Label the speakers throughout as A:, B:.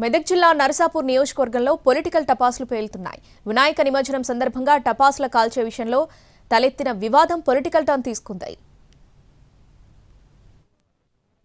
A: మెదక్ జిల్లా నరసాపూర్ నియోజకవర్గంలో పొలిటికల్ టపాసులు పేలుతున్నాయి. వినాయక నిమజ్జనం సందర్భంగా టపాసుల కాల్చే విషయంలో తలెత్తిన వివాదం పొలిటికల్ టర్న్ తీసుకుంది.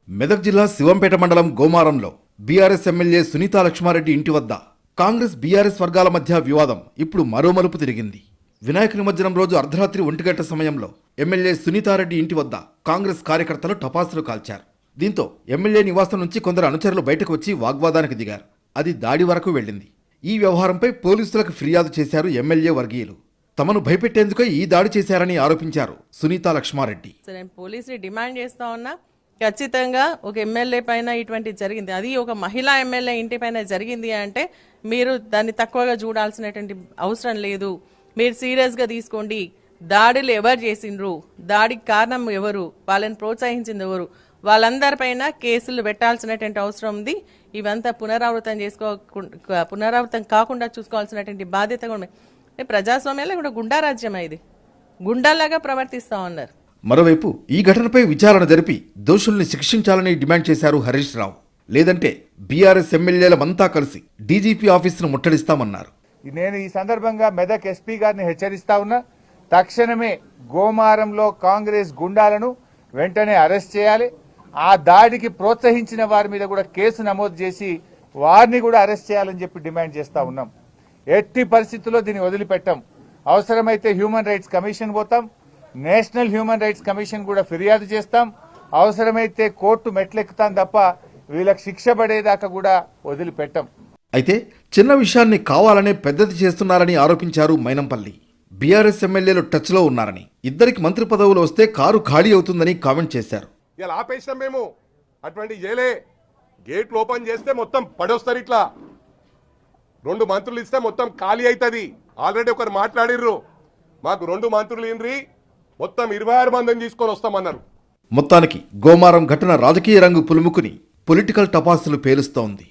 B: మెదక్ జిల్లా శివంపేట మండలం గోమారంలో బీఆర్ఎస్ ఎమ్మెల్యే సునీతా లక్ష్మారెడ్డి ఇంటి వద్ద కాంగ్రెస్ బీఆర్ఎస్ వర్గాల మధ్య వివాదం ఇప్పుడు మరో మలుపు తిరిగింది. వినాయక నిమజ్జనం రోజు అర్ధరాత్రి ఒంటిగంట సమయంలో ఎమ్మెల్యే సునీతారెడ్డి ఇంటి వద్ద కాంగ్రెస్ కార్యకర్తలు టపాసులు కాల్చారు. దీంతో ఎమ్మెల్యే నివాసం నుంచి కొందరు అనుచరులు బయటకు వచ్చి వాగ్వాదానికి దిగారు. అది దాడి వరకు వెళ్ళింది. ఈ వ్యవహారంపై పోలీసులకు ఫిర్యాదు చేశారు ఎమ్మెల్యే వర్గీయులు. తమను భయపెట్టేందుకే ఈ దాడి చేశారని ఆరోపించారు సునీత లక్ష్మారెడ్డి.
C: పోలీసులు డిమాండ్ చేస్తా ఉన్నా. ఖచ్చితంగా ఒక ఎమ్మెల్యే పైన ఇటువంటి జరిగింది. అది ఒక మహిళా ఎమ్మెల్యే ఇంటి పైన జరిగింది అంటే మీరు దాన్ని తక్కువగా చూడాల్సినటువంటి అవసరం లేదు. మీరు సీరియస్గా తీసుకోండి. దాడులు ఎవరు చేసిండ్రు? దాడికి కారణం ఎవరు? వాళ్ళని ప్రోత్సహించింది ఎవరు? వాళ్ళందరిపైన కేసులు పెట్టాల్సినటువంటి అవసరం ఉంది. ఇవంతా పునరావృతం చేసుకో పునరావృతం కాకుండా చూసుకోవాల్సినటువంటి బాధ్యత కూడా ప్రజాస్వామ్యంలో కూడా గుండారాజ్యం ఇది. గుండాలాగా ప్రవర్తిస్తా ఉన్నారు.
B: మరోవైపు ఈ ఘటనపై విచారణ జరిపి దోషుల్ని శిక్షించాలని డిమాండ్ చేశారు హరీష్ రావు. లేదంటే బీఆర్ఎస్ ఎమ్మెల్యేలమంతా కలిసి డీజీపీ ఆఫీసును ముట్టడిస్తామన్నారు.
D: నేను ఈ సందర్భంగా మెదక్ ఎస్పీ గారిని హెచ్చరిస్తా ఉన్నా తక్షణమే గోమారంలో కాంగ్రెస్ గుండాలను వెంటనే అరెస్ట్ చేయాలి. ఆ దాడికి ప్రోత్సహించిన వారి మీద కూడా కేసు నమోదు చేసి వారిని కూడా అరెస్ట్ చేయాలని చెప్పి డిమాండ్ చేస్తా ఉన్నాం. ఎట్టి పరిస్థితుల్లో దీన్ని వదిలిపెట్టాం. అవసరమైతే హ్యూమన్ రైట్స్ కమిషన్ పోతాం. నేషనల్ హ్యూమన్ రైట్స్ కమిషన్ కూడా ఫిర్యాదు చేస్తాం. అవసరమైతే కోర్టు మెట్లెక్కుతాం తప్ప వీళ్ళకి శిక్ష పడేదాకా కూడా వదిలిపెట్టాం.
B: అయితే చిన్న విషయాన్ని కావాలనే పెద్దది చేస్తున్నారని ఆరోపించారు మైనంపల్లి. బీఆర్ఎస్ ఎమ్మెల్యేలు టచ్లో ఉన్నారని. ఇద్దరికి మంత్రి పదవులు వస్తే కారు ఖాళీ అవుతుందని కామెంట్ చేశారు.
E: ఇలా ఆపేసినాం మేము. అటువంటి చేయలే గేట్లు ఓపెన్ చేస్తే మొత్తం పడొస్తారు ఇట్లా. రెండు మంత్రులు ఇస్తే మొత్తం ఖాళీ అవుతుంది ఆల్రెడీ ఒకరు మాట్లాడిర్రు. మాకు రెండు మంత్రులు ఇన్రి. మొత్తం ఇరవై ఆరు మందిని తీసుకొని వస్తామన్నారు.
B: మొత్తానికి గోమారం ఘటన రాజకీయ రంగు పులుముకుని పొలిటికల్ టపాసులు పేలుస్తోంది.